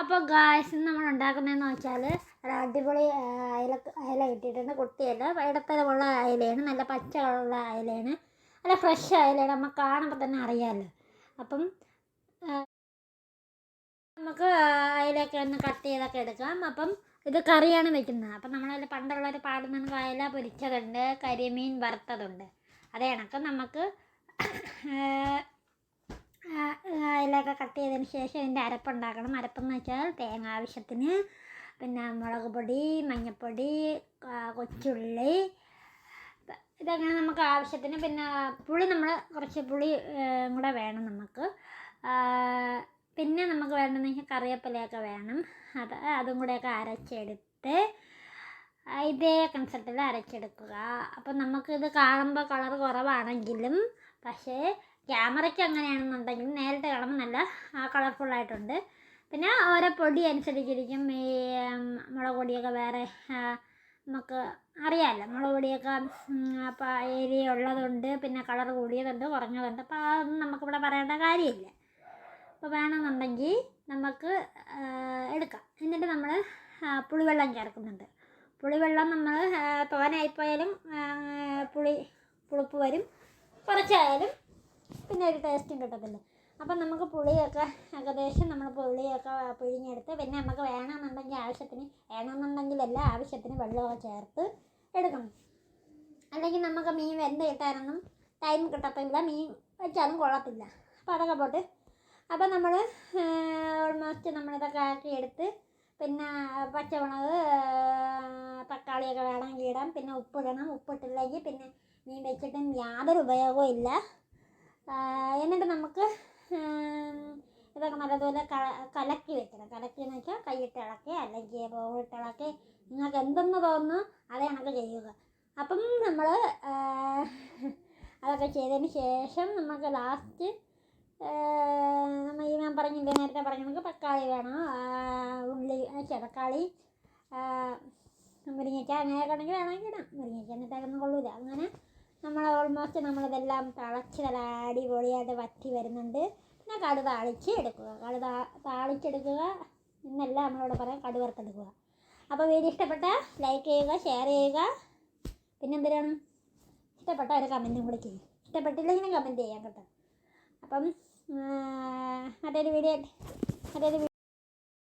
അപ്പോൾ ഗായസ് നമ്മൾ ഉണ്ടാക്കുന്നതെന്ന് വെച്ചാൽ ഒരു അടിപൊളി അയല അയല കിട്ടിയിട്ടുണ്ട്. കുട്ടിയല്ല? ഇടത്തരമുള്ള അയലയാണ്. നല്ല പച്ച കളറുള്ള അയലയാണ്. നല്ല ഫ്രഷ് അയലയാണ്. നമ്മൾ കാണുമ്പോൾ തന്നെ അറിയാമല്ലോ അപ്പം നമുക്ക് അയലയൊക്കെ ഒന്ന് കട്ട് ചെയ്തൊക്കെ എടുക്കാം. അപ്പം ഇത് കറിയാണ് വെക്കുന്നത്. അപ്പം നമ്മളതിൽ പണ്ടുള്ളവർ പാടുന്ന അയല പൊരിച്ചതുണ്ട്. കരിമീൻ വറുത്തതുണ്ട്. അതേ കണക്ക്. നമുക്ക് ചെയ്തതിന് ശേഷം ഇതിന്റെ അരപ്പുണ്ടാക്കണം അരപ്പെന്ന് വെച്ചാൽ തേങ്ങ ആവശ്യത്തിന് പിന്നെ മുളക് പൊടി മഞ്ഞൾപ്പൊടി കൊച്ചുള്ളി. ഇത- ഇതങ്ങനെ നമുക്ക് ആവശ്യത്തിന് പിന്നെ പുളി നമ്മൾ കുറച്ച് പുളി കൂടെ വേണം നമുക്ക്. പിന്നെ നമുക്ക് വേണ്ടതെന്ന് വെച്ചാൽ കറിവേപ്പിലയൊക്കെ വേണം. അത് അതും കൂടെയൊക്കെ അരച്ചെടുത്ത് ഇതേ കൺസെപ്റ്റിൽ അരച്ചെടുക്കുക. അപ്പം നമുക്കിത് കാണുമ്പോൾ കളർ കുറവാണെങ്കിലും പക്ഷേ ക്യാമറയ്ക്ക് അങ്ങനെയാണെന്നുണ്ടെങ്കിൽ നേരത്തെ കാണുമ്പോൾ നല്ല കളർഫുൾ ആയിട്ടുണ്ട്. പിന്നെ ഓരോ പൊടി അനുസരിച്ചിരിക്കും. ഈ മുളക് പൊടിയൊക്കെ വേറെ നമുക്ക് അറിയാമല്ലോ. മുളക് പൊടിയൊക്കെ അപ്പോൾ ഏരിയ ഉള്ളതുണ്ട് പിന്നെ കളർ കൂടിയതുണ്ട് കുറഞ്ഞതുണ്ട്. അപ്പോൾ അതൊന്നും നമുക്കിവിടെ പറയേണ്ട കാര്യമില്ല. അപ്പോൾ വേണമെന്നുണ്ടെങ്കിൽ നമുക്ക് എടുക്കാം. എന്നിട്ട് നമ്മൾ പുളിവെള്ളം ചേർക്കുന്നുണ്ട്. പുളിവെള്ളം നമ്മൾ തോനായിപ്പോയാലും പുളി പുളിപ്പ് വരും. കുറച്ചായാലും പിന്നെ ഒരു ടേസ്റ്റും കിട്ടത്തില്ല. അപ്പം നമുക്ക് പുളിയൊക്കെ ഏകദേശം നമ്മൾ പുളിയൊക്കെ പിഴിഞ്ഞെടുത്ത് പിന്നെ നമുക്ക് വേണമെന്നുണ്ടെങ്കിൽ ആവശ്യത്തിന് വേണമെന്നുണ്ടെങ്കിലല്ല ആവശ്യത്തിന് വെള്ളമൊക്കെ ചേർത്ത് എടുക്കണം. അല്ലെങ്കിൽ നമുക്ക് മീൻ വെന്ത് കിട്ടാനൊന്നും ടൈം കിട്ടത്തില്ല. മീൻ വെച്ചാലും കൊള്ളത്തില്ല. അപ്പോൾ അതൊക്കെ പോട്ട്. അപ്പോൾ നമ്മൾ ഓൾമോസ്റ്റ് നമ്മളിതൊക്കെ ആക്കി എടുത്ത് പിന്നെ പച്ചമുളക് തക്കാളിയൊക്കെ വേണമെങ്കിൽ ഇടാം. പിന്നെ ഉപ്പിടണം. ഉപ്പിട്ടില്ലെങ്കിൽ പിന്നെ മീൻ വെച്ചിട്ടും യാതൊരു ഉപയോഗവും ഇല്ല. എന്നിട്ട് നമുക്ക് ഇതൊക്കെ നല്ലതുപോലെ ക കലക്കി വെക്കണം. കലക്കി എന്ന് വെച്ചാൽ കൈയിട്ട് ഇളക്കി അല്ലെങ്കിൽ ബോളിട്ട് ഇളക്കി നിങ്ങൾക്ക് എന്തെന്ന് തോന്നുന്നു അത് കണക്ക് ചെയ്യുക. അപ്പം നമ്മൾ അതൊക്കെ ചെയ്തതിന് ശേഷം നമുക്ക് ലാസ്റ്റ് നമ്മൾ ഈ ഞാൻ പറഞ്ഞില്ലേ നേരത്തെ പറഞ്ഞ നമുക്ക് തക്കാളി വേണം. ഉള്ളി തക്കാളി മുരിങ്ങയ്ക്ക അങ്ങനെയൊക്കെ ഉണ്ടെങ്കിൽ വേണമെങ്കിൽ ഇടാം. മുരിങ്ങയ്ക്ക എന്നിട്ട് അതൊന്നും കൊള്ളൂല. അങ്ങനെ നമ്മൾ ഓൾമോസ്റ്റ് നമ്മളിതെല്ലാം തിളച്ച് നല്ല അടിപൊളിയായിട്ട് വറ്റി വരുന്നുണ്ട്. പിന്നെ കടു താളിച്ച് എടുക്കുക. കടു താ താളിച്ചെടുക്കുക. എന്നല്ല നമ്മളോട് പറയാം കടു വറുത്തെടുക്കുക. അപ്പോൾ വീഡിയോ ഇഷ്ടപ്പെട്ട ലൈക്ക് ചെയ്യുക ഷെയർ ചെയ്യുക. പിന്നെ എന്തിനാണ് ഇഷ്ടപ്പെട്ട ഒരു കമന്റും കൂടി ചെയ്യും. ഇഷ്ടപ്പെട്ടില്ലെങ്കിലും കമന്റ് ചെയ്യാം കേട്ടോ. അപ്പം മറ്റൊരു വീഡിയോ മറ്റൊരു